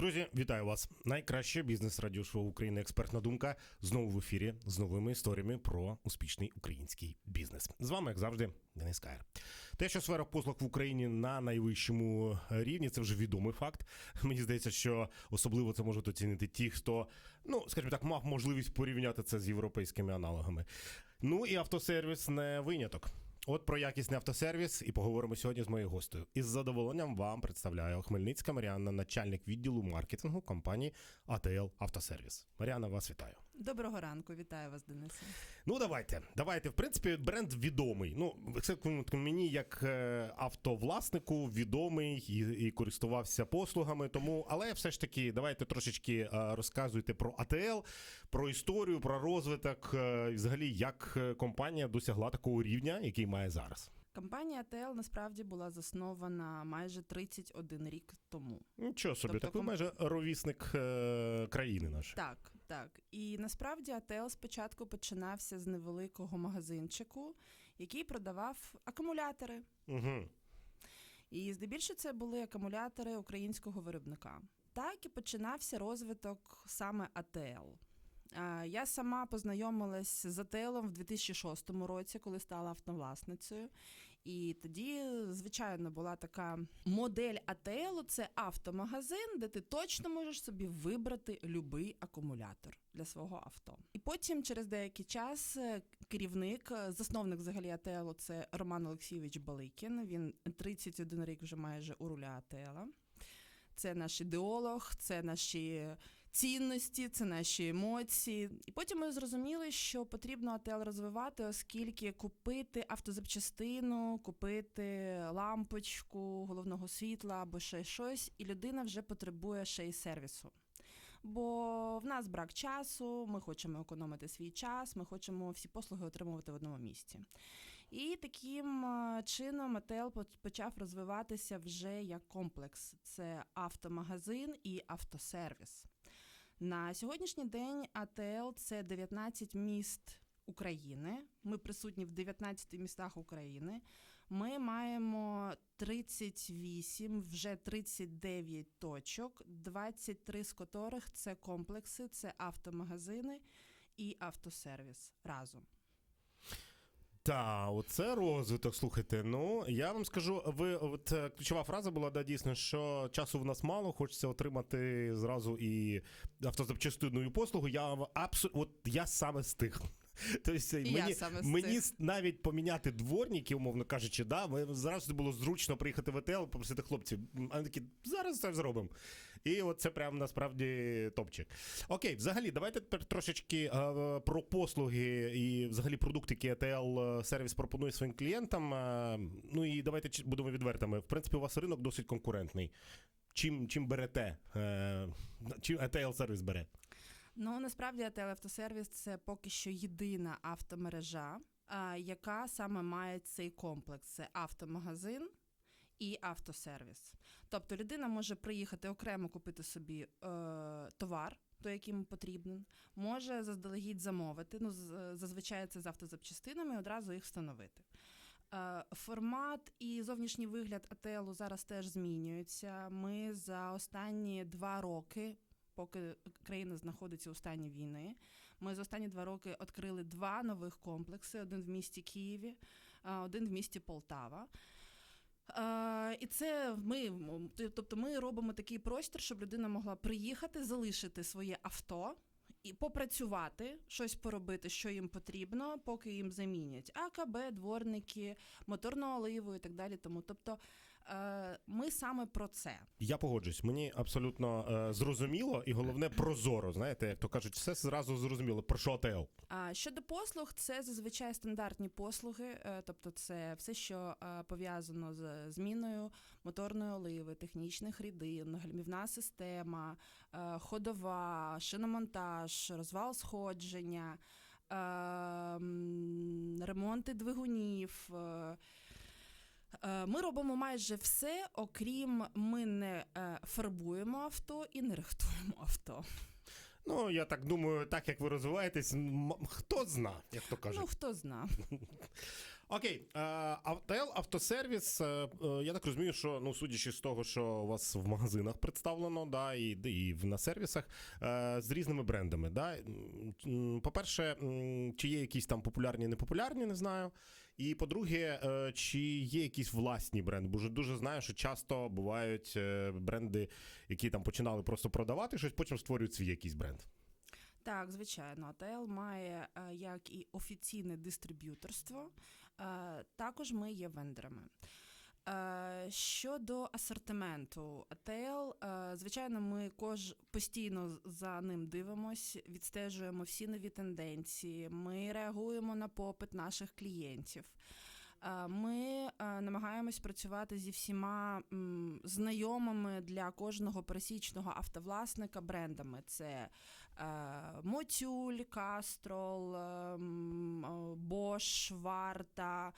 Друзі, вітаю вас! Найкраще бізнес радіошоу України Експертна думка знову в ефірі з новими історіями про успішний український бізнес. З вами, як завжди, Денис Каєр. Те, що сфера послуг в Україні на найвищому рівні, це вже відомий факт. Мені здається, що особливо це можуть оцінити ті, хто, ну скажімо так, мав можливість порівняти це з європейськими аналогами. Ну і автосервіс не виняток. От про якісний автосервіс і поговоримо сьогодні з моєю гостею. Із задоволенням вам представляю Хмельницька Маріанна, начальник відділу маркетингу компанії АТЛ Автосервіс. Маріанна, вас вітаю. Доброго ранку, вітаю вас, Денисе. Ну давайте. Давайте. В принципі, бренд відомий. Ну, це мені як е, автовласнику відомий і, і користувався послугами. Тому, але все ж таки, давайте трошечки е, розказуйте про АТЛ, про історію, про розвиток, е, і взагалі, як компанія досягла такого рівня, який має зараз. Компанія АТЛ насправді була заснована майже 31 рік тому. Нічого собі, Тобто так ви майже ровісник е, країни нашої. Так, так. І насправді АТЛ спочатку починався з невеликого магазинчику, який продавав акумулятори. Угу. І здебільшого це були акумулятори українського виробника. Так і починався розвиток саме АТЛ. Я сама познайомилась з АТЛом в 2006 році, коли стала автовласницею. І тоді, звичайно, була така модель АТЛ це автомагазин, де ти точно можеш собі вибрати будь-який акумулятор для свого авто. І потім, через деякий час, е, керівник, е, засновник взагалі АТЛ це Роман Олексійович Баликін. Він 31 рік вже майже у руля АТЛа. Це наш ідеолог, це наші цінності, це наші емоції. І потім ми зрозуміли, що потрібно АТЛ розвивати, оскільки купити автозапчастину, купити лампочку головного світла або ще щось, і людина вже потребує ще й сервісу. Бо в нас брак часу, ми хочемо економити свій час, ми хочемо всі послуги отримувати в одному місці. І таким е, чином АТЛ почав розвиватися вже як комплекс: це автомагазин і автосервіс. На сьогоднішній день АТЛ це 19 міст. України. Ми присутні в 19 містах України. Ми маємо 38, вже 39 точок, 23 з котрих це комплекси, це автомагазини і автосервіс разом. Та, оце розвиток. Слухайте. Ну я вам скажу, ви от е, ключова фраза була да, дійсно, що часу в нас мало, хочеться отримати зразу і автозапчастинну і послугу. Я абсо... от я саме з тих. Тобто я мені, саме мені навіть поміняти дворники, умовно кажучи, да, ми зразу було зручно приїхати в ОТЛ, попросити хлопців. А Вони такі, зараз це зробимо. І от це прям насправді топчик. Окей, взагалі, давайте тепер трошечки е, про послуги і взагалі продукти, які АТЛ е, сервіс пропонує своїм клієнтам. Е, ну і давайте будемо відвертими. В принципі, у вас ринок досить конкурентний. Чим, чим берете? Е, чим АТЛ сервіс бере? Ну насправді АТЛ Автосервіс це поки що єдина автомережа, а, яка саме має цей комплекс: це автомагазин. І автосервіс. Тобто людина може приїхати окремо купити собі е, товар, той, який потрібен, може заздалегідь замовити. Ну, зазвичай це з автозапчастинами одразу їх встановити. Е, Формат і зовнішній вигляд АТЛу зараз теж змінюються. Ми за останні два роки. Поки країна знаходиться у стані війни, ми за останні два роки відкрили два нових комплекси: один в місті Києві, е, один в місті Полтава. Е, І це ми, тобто ми робимо такий простір, щоб людина могла приїхати, залишити своє авто і попрацювати, щось поробити, що їм потрібно, поки їм замінять АКБ, дворники, моторну оливу і так далі. Тому, тобто, ми саме про це. Я погоджуюсь, мені абсолютно е, зрозуміло і головне прозоро. Знаєте, як то кажуть, все зразу зрозуміло. Про що АТЛ? А щодо послуг, це зазвичай стандартні послуги, е, тобто це все, що е, пов'язано з зміною моторної оливи, технічних рідин, гальмівна система, е, ходова, шиномонтаж, розвал сходження, е, ремонти двигунів. Е, Ми робимо майже все, окрім ми не е, фарбуємо авто і не рихтуємо авто. Ну, я так думаю, так як ви розвиваєтесь, хто зна, як то кажуть. Ну хто зна. Окей, е, АВТЛ, автосервіс. Я так розумію, що ну, судячи з того, що у вас в магазинах представлено, да, і, і на сервісах з різними брендами. Да. По-перше, чи є якісь там популярні, непопулярні, не знаю. І по-друге, е, чи є якісь власні бренди? Бо дуже знаю, що часто бувають е, бренди, які там починали просто продавати щось, потім створюють свій якийсь бренд. Так, звичайно, АТЛ має е, як і офіційне дистриб'юторство, також ми є вендорами. Е, Щодо асортименту АТЛ, е, звичайно, ми кож постійно за ним дивимось, відстежуємо всі нові тенденції. Ми реагуємо на попит наших клієнтів. Е, Ми намагаємось працювати зі всіма знайомими для кожного пересічного автовласника брендами. Це Мотюль, Кастрол, ем, е, Варта,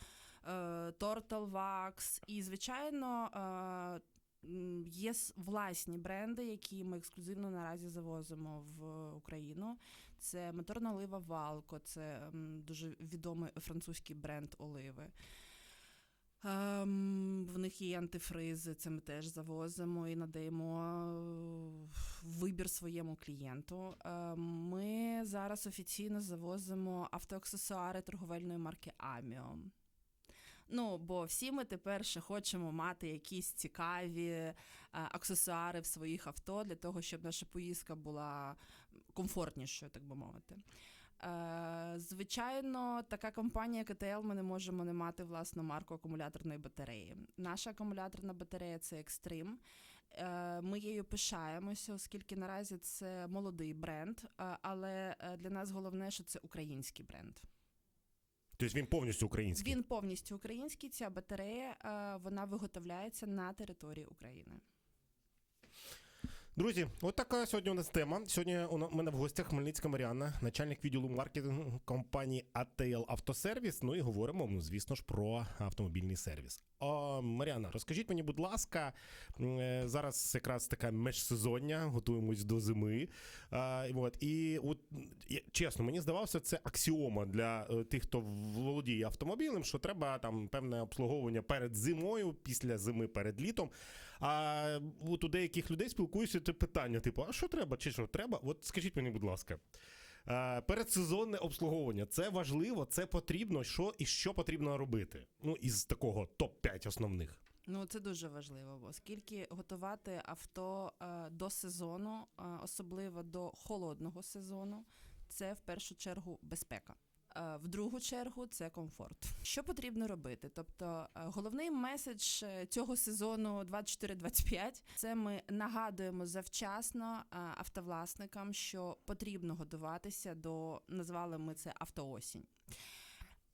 е, Total Wax. І, звичайно, е, є власні бренди, які ми ексклюзивно наразі завозимо в Україну. Це моторна олива Валко, це дуже відомий французький бренд оливи. Ем, в них є антифризи, це ми теж завозимо і надаємо е, вибір своєму клієнту. Ем, ми зараз офіційно завозимо автоаксесуари торговельної марки Аміо. Ну, бо всі ми тепер ще хочемо мати якісь цікаві е, аксесуари в своїх авто для того, щоб наша поїздка була комфортнішою, так би мовити. Е, звичайно, така компанія, КТЛ, ми не можемо не мати власну марку акумуляторної батареї. Наша акумуляторна батарея це Extreme. Е, Ми її пишаємося, оскільки наразі це молодий бренд, е, але для нас головне, що це український бренд. Тобто він повністю український. Він повністю український. Ця батарея е, вона виготовляється на території України. Друзі, от така сьогодні у нас тема. Сьогодні у на- мене в гостях Хмельницька Маріанна, начальник відділу маркетингу компанії ATL Автосервіс. Ну і говоримо, ну, звісно ж, про автомобільний сервіс. О, Маріанна, розкажіть мені, будь ласка, е, зараз якраз така межсезоння, готуємось до зими. От, і от чесно, мені здавалося, це аксіома для е, тих, хто володіє автомобілем, що треба там певне обслуговування перед зимою, після зими перед літом. А от у деяких людей спілкуюся це питання: типу, а що треба? Чи що треба? От скажіть мені, будь ласка. Е, Передсезонне обслуговування це важливо, це потрібно. Що і що потрібно робити? Ну, із такого топ-5 основних. Ну це дуже важливо, оскільки готувати авто е, до сезону, е, особливо до холодного сезону, це в першу чергу безпека. Е, В другу чергу це комфорт. Що потрібно робити? Тобто, е, головний меседж е, цього сезону 24-25 – це ми нагадуємо завчасно автовласникам, що потрібно готуватися до назвали ми це автоосінь.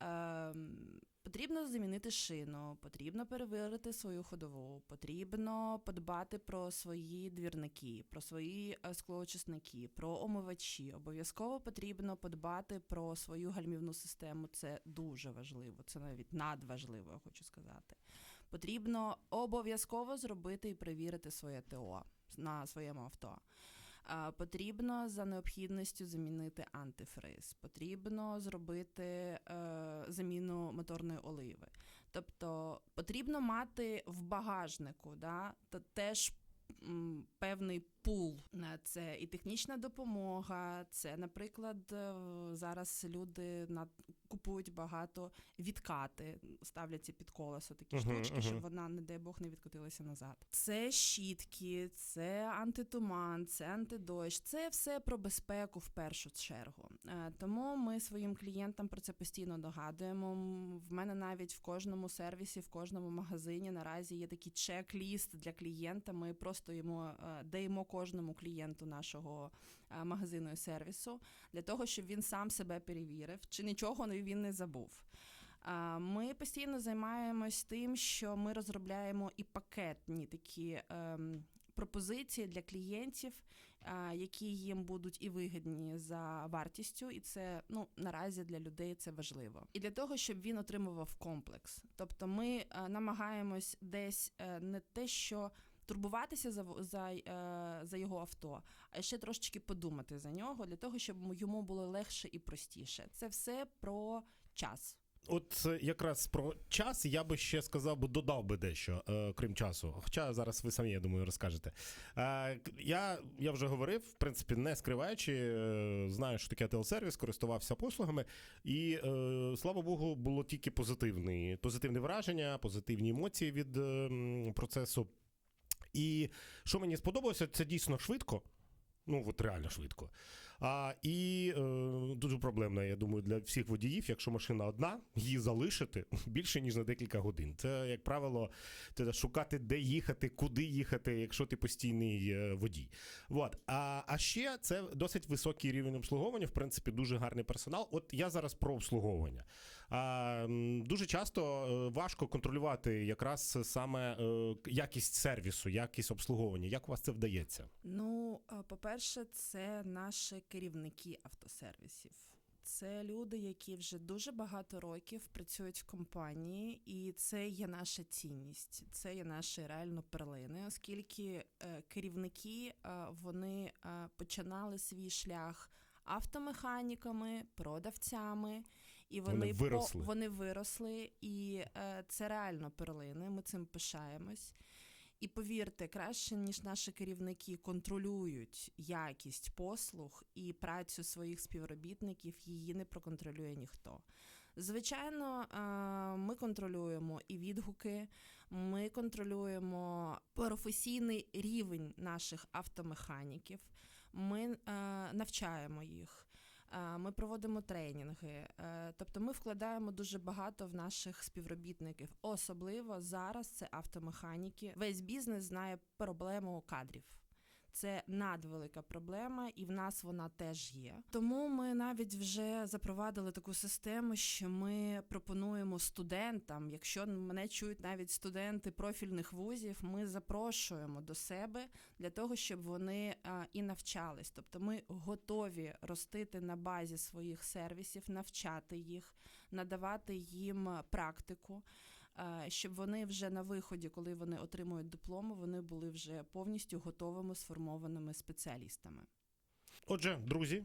Ем, Потрібно замінити шину, потрібно перевірити свою ходову, потрібно подбати про свої двірники, про свої е, склоочисники, про омивачі. Обов'язково потрібно подбати про свою гальмівну систему. Це дуже важливо, це навіть надважливо, я хочу сказати. Потрібно обов'язково зробити і перевірити своє ТО на своєму авто. Потрібно за необхідністю замінити антифриз, потрібно зробити е, заміну моторної оливи. Тобто потрібно мати в багажнику да, теж певний пул. Це і технічна допомога, це, наприклад, е, зараз люди на, купують багато відкати, ставляться під колесо такі Мгм, штучки, щоб вона, не дай Бог, не відкотилася назад. Це щітки, це антитуман, це антидощ. Це все про безпеку в першу чергу. Е, Тому ми своїм клієнтам про це постійно догадуємо. В мене навіть в кожному сервісі, в кожному магазині наразі є такий чек-ліст для клієнта. Ми просто йому е, даємо кожному клієнту нашого е, магазину і сервісу для того, щоб він сам себе перевірив, чи нічого він не забув. Ми постійно займаємось тим, що ми розробляємо і пакетні такі ем, пропозиції для клієнтів, які їм будуть і вигідні за вартістю, і це ну наразі для людей це важливо. І для того, щоб він отримував комплекс. Тобто, ми е, намагаємось десь е, не те, що турбуватися за, за, е, за його авто, а ще трошечки подумати за нього для того, щоб йому було легше і простіше. Це все про час. от е, якраз про час я би ще сказав би, додав би дещо, е, крім часу. Хоча зараз ви самі, я думаю, розкажете. Я, я вже говорив, в принципі, не скриваючи, знаю, що таке АТЛ-сервіс, користувався послугами, і слава Богу, було тільки позитивні, позитивне враження, позитивні емоції від е, процесу. І що мені сподобалося, це дійсно швидко. Ну, от реально швидко. А, і е, дуже проблемно, я думаю, для всіх водіїв, якщо машина одна, її залишити більше ніж на декілька годин. Це, як правило, це шукати, де їхати, куди їхати, якщо ти постійний е, водій. От. А, а ще це досить високий рівень обслуговування, в принципі, дуже гарний персонал. От я зараз про обслуговування. Дуже часто е, важко контролювати якраз саме е, якість сервісу, якість обслуговування. Як у вас це вдається? Ну, е, по-перше, це наші керівники автосервісів. Це люди, які вже дуже багато років працюють в компанії, і це є наша цінність, це є наші реально перлини, оскільки керівники вони починали свій шлях автомеханіками, продавцями, і Вони вони, виросли. По, вони виросли, і е, це реально перлини. Ми цим пишаємось. І повірте, краще ніж наші керівники контролюють якість послуг і працю своїх співробітників, її не проконтролює ніхто. Звичайно, е, ми контролюємо і відгуки, ми контролюємо професійний рівень наших автомеханіків, ми е, навчаємо їх. Е, Ми проводимо тренінги, е, тобто ми вкладаємо дуже багато в наших співробітників. Особливо зараз це автомеханіки. Весь бізнес знає проблему кадрів. Це надвелика проблема, і в нас вона теж є. Тому ми навіть вже запровадили таку систему, що ми пропонуємо студентам, якщо мене чують навіть студенти профільних вузів, ми запрошуємо до себе для того, щоб вони і навчались. Тобто ми готові ростити на базі своїх сервісів, навчати їх, надавати їм практику. А, Щоб вони вже на виході, коли вони отримують дипломи, вони були вже повністю готовими сформованими спеціалістами. Отже, друзі, е,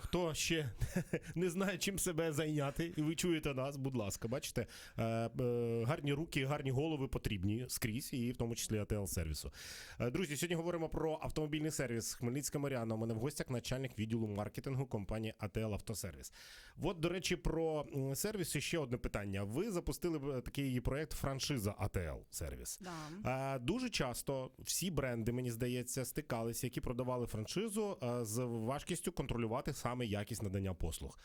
хто ще не знає, чим себе зайняти, і ви чуєте нас, будь ласка, бачите, е, е, гарні руки, гарні голови потрібні скрізь, і в тому числі АТЛ сервісу. Е, Друзі, сьогодні говоримо про автомобільний сервіс Хмельницька Маріана. У мене в гостях начальник відділу маркетингу компанії АТЛ Автосервіс. От, до речі, про сервіс ще одне питання. Ви запустили е, такий проект франшиза АТЛ сервіс. Да. Е, Дуже часто всі бренди, мені здається, стикалися, які продавали франшизу е, з важкістю контролювати саме якість надання послуг.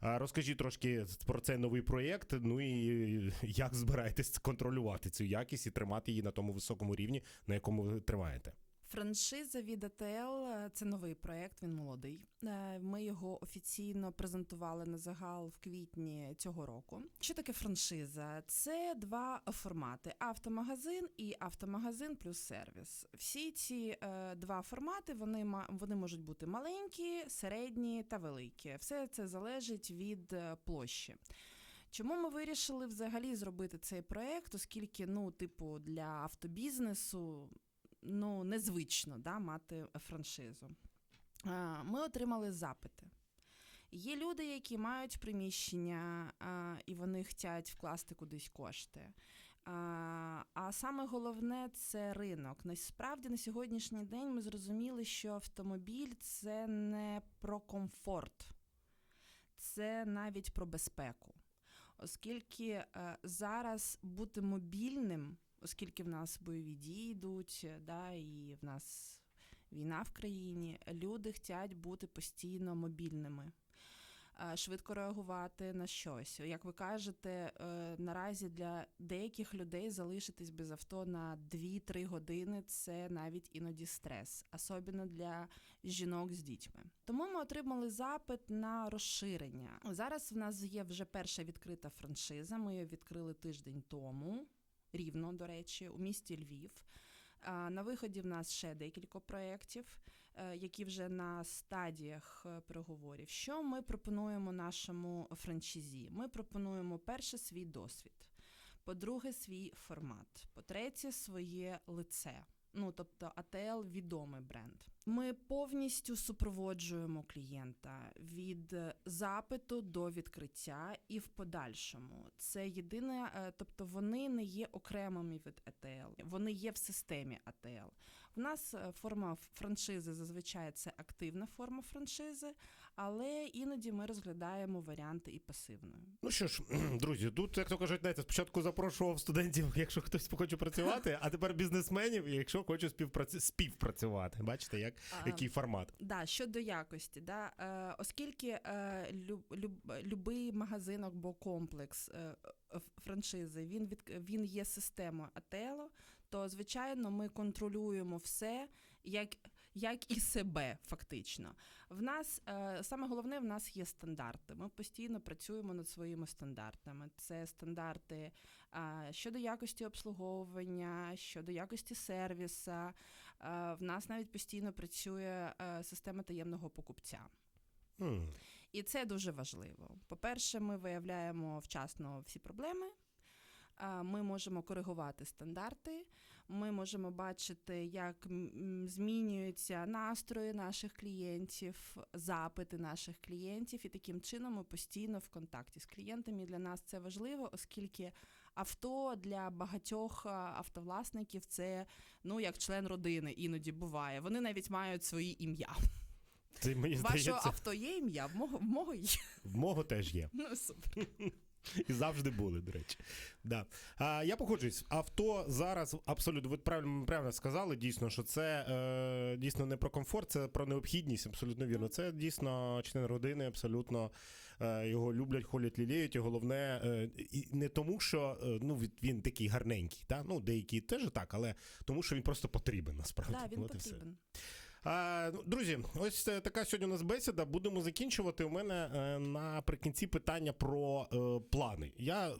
Розкажіть трошки про цей новий проєкт. Ну і як збираєтесь контролювати цю якість і тримати її на тому високому рівні, на якому ви тримаєте? Франшиза від АТЛ – це новий проект. Він молодий. Е, Ми його офіційно презентували на загал в квітні цього року. Що таке франшиза? Це два формати: автомагазин і автомагазин плюс сервіс. Всі ці е, два формати вони вони можуть бути маленькі, середні та великі. Все це залежить від е, площі. Чому ми вирішили взагалі зробити цей проект, оскільки, ну, типу, для автобізнесу ну, незвично да, мати франшизу. Ми отримали запити. Є люди, які мають приміщення, і вони хочуть вкласти кудись кошти. А, а саме головне це ринок. Насправді на сьогоднішній день ми зрозуміли, що автомобіль це не про комфорт, це навіть про безпеку. Оскільки е, зараз бути мобільним, оскільки в нас бойові дії йдуть, е, да, і в нас війна в країні, люди хочуть бути постійно мобільними. е, Швидко реагувати на щось. Як ви кажете, е, наразі для деяких людей залишитись без авто на 2-3 години це навіть іноді стрес, особливо для жінок з дітьми. Тому ми отримали запит на розширення. Зараз в нас є вже перша відкрита франшиза. Ми її відкрили тиждень тому, рівно до речі, у місті Львів. На виході в нас ще декілька проєктів, е, які вже на стадіях е, переговорів. Що ми пропонуємо нашому франшизі? Ми пропонуємо перше свій досвід, по-друге, свій формат, по-третє, своє лице. Ну, тобто АТЛ відомий бренд. Ми повністю супроводжуємо клієнта від е, запиту до відкриття і в подальшому. Це єдине, е, тобто вони не є окремими від АТЛ, вони є в системі АТЛ. В нас е, форма франшизи зазвичай це активна форма франшизи, але іноді ми розглядаємо варіанти і пасивної. Ну що ж, друзі, тут, як то кажуть, знаєте, спочатку запрошував студентів, якщо хтось хоче працювати, а тепер бізнесменів, якщо хоче співпраці... співпрацювати. Бачите, як, який формат. Да, щодо якості, да, е, оскільки е, люб, люб, любий магазин або комплекс е, франшизи він від він є системою АТЕЛО, то звичайно ми контролюємо все, як, як і себе, фактично. В нас е, саме головне, в нас є стандарти. Ми постійно працюємо над своїми стандартами. Це стандарти е, щодо якості обслуговування, щодо якості сервіса. Е, В нас навіть постійно працює е, система таємного покупця. М. І це дуже важливо. По-перше, ми виявляємо вчасно всі проблеми. е, Ми можемо коригувати стандарти, ми можемо бачити, як змінюються настрої наших клієнтів, запити наших клієнтів, і таким чином ми постійно в контакті з клієнтами. І Для нас це важливо, оскільки авто для багатьох автовласників це ну як член родини іноді буває. Вони навіть мають свої ім'я. Це мені Вашого здається, авто є ім'я, в мого, в мого є. в мого теж є. Ну супер. І завжди були, до речі. Да. А, я погоджуюсь, авто зараз абсолютно ви правильно, правильно сказали, дійсно, що це е, дійсно не про комфорт, це про необхідність, абсолютно вірно. Це дійсно член родини, абсолютно е, його люблять, холять, ліліють. І головне, е, і не тому, що е, ну, він, такий гарненький, та? ну, деякі теж так, але тому, що він просто потрібен насправді. Да, він От і все. А, ну, друзі, ось е, така сьогодні у нас бесіда. Будемо закінчувати. У мене е, наприкінці питання про е, плани. Я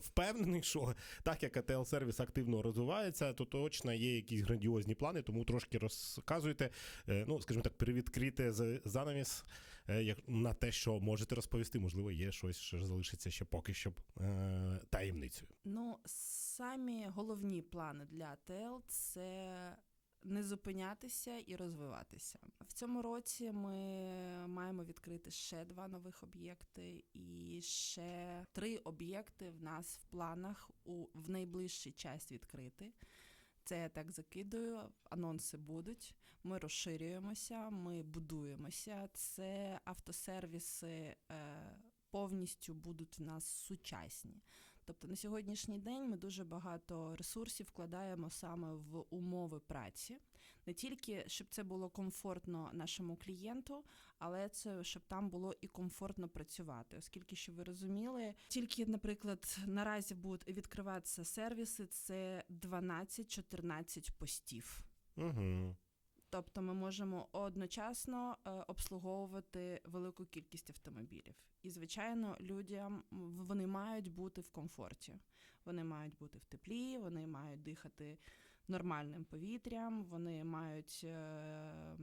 впевнений, що так як АТЛ сервіс активно розвивається, то точно є якісь грандіозні плани, тому трошки розказуйте. Е, ну, скажімо так, привідкрити занавіс е, на те, що можете розповісти. Можливо, є щось, що залишиться ще поки що е, таємницею. Ну, самі головні плани для АТЛ це не зупинятися і розвиватися. В цьому році ми маємо відкрити ще два нових об'єкти, і ще три об'єкти в нас в планах у в найближчий час відкрити. Це я так закидую, анонси будуть. Ми розширюємося, ми будуємося. Це автосервіси е, повністю будуть в нас сучасні. Тобто на сьогоднішній день ми дуже багато ресурсів вкладаємо саме в умови праці, не тільки щоб це було комфортно нашому клієнту, але це щоб там було і комфортно працювати, оскільки що ви розуміли, тільки, наприклад, наразі будуть відкриватися сервіси, це 12-14 постів. Угу. Тобто ми можемо одночасно е, обслуговувати велику кількість автомобілів. І, звичайно, людям вони мають бути в комфорті. Вони мають бути в теплі, вони мають дихати нормальним повітрям, вони мають е,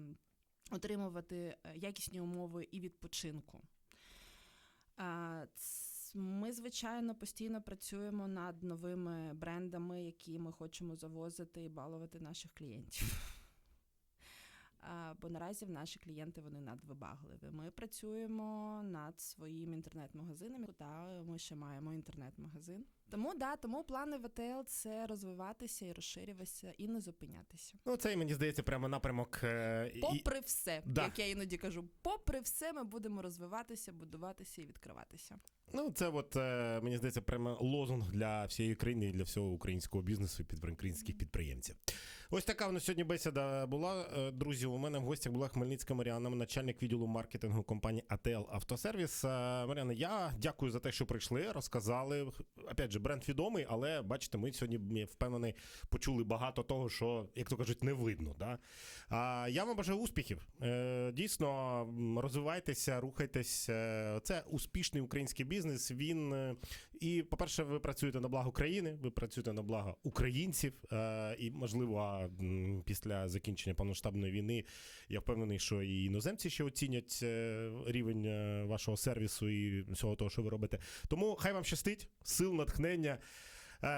отримувати е, якісні умови і відпочинку. Ми, звичайно, постійно працюємо над новими брендами, які ми хочемо завозити і балувати наших клієнтів. Бо наразі в наші клієнти вони надвибагливі. Ми працюємо над своїм інтернет-магазином. Та ми ще маємо інтернет-магазин. Тому да, тому плани ВТЛ це розвиватися і розширюватися і не зупинятися. Ну, це мені здається прямо напрямок. е, і- Попри все, Да. як я іноді кажу, попри все, ми будемо розвиватися, будуватися і відкриватися. Ну, це от е, мені здається, прямо лозунг для всієї країни і для всього українського бізнесу і українських підприємців. Ось така у нас сьогодні бесіда була. Е, Друзі, у мене в гостях була Хмельницька Маріана, начальник відділу маркетингу компанії АТЛ Автосервіс. Е, Маріана, я дякую за те, що прийшли, розказали. Опять же, бренд відомий, але бачите, ми сьогодні я впевнений почули багато того, що, як то кажуть, не видно. Да? А я вам бажаю успіхів. Е, Дійсно, розвивайтеся, рухайтесь. Це успішний український бізнес. Він е, і, по-перше, ви працюєте на благо країни, ви працюєте на благо українців. Е, І, можливо, м, після закінчення повномасштабної війни я впевнений, що і іноземці ще оцінять е, рівень е, вашого сервісу і всього того, що ви робите. Тому хай вам щастить, сил, натхнення.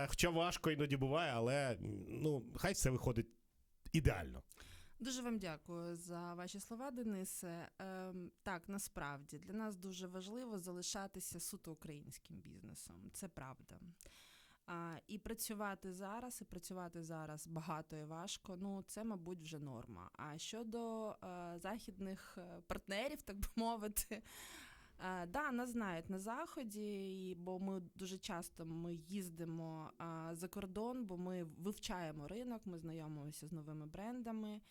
Хоча важко іноді буває, але ну, хай все виходить ідеально. Дуже вам дякую за ваші слова, Денисе. Ем, так, насправді для нас дуже важливо залишатися суто українським бізнесом. Це правда. А, і працювати зараз, і працювати зараз багато і важко. Ну, це, мабуть, вже норма. А щодо е, західних е, партнерів, так би мовити. Да, нас знають на заході, бо ми дуже часто ми їздимо за кордон, бо ми вивчаємо ринок, ми знайомимося з новими брендами.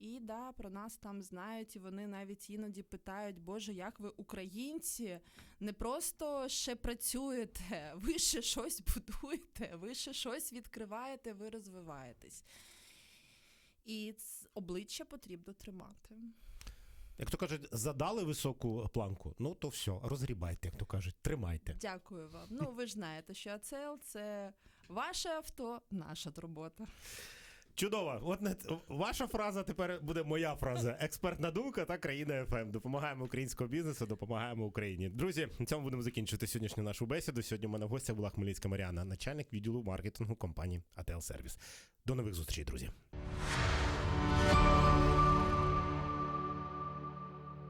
І да, про нас там знають, і вони навіть іноді питають: Боже, як ви, українці, не просто ще працюєте, ви ще щось будуєте, ви ще щось відкриваєте, ви розвиваєтесь. І обличчя потрібно тримати. Як то кажуть, задали високу планку, ну то все, розгрібайте, як то кажуть, тримайте. Дякую вам. Ну, ви ж знаєте, що АЦЛ це ваше авто, наша турбота. Чудово. От не- ваша фраза тепер буде моя фраза. Експертна думка та країна ФМ. Допомагаємо українському бізнесу, допомагаємо Україні. Друзі, на цьому будемо закінчувати сьогоднішню нашу бесіду. Сьогодні у мене в гостях була Хмельницька Маріана, начальник відділу маркетингу компанії АТЛ Сервіс. До нових зустрічей, друзі.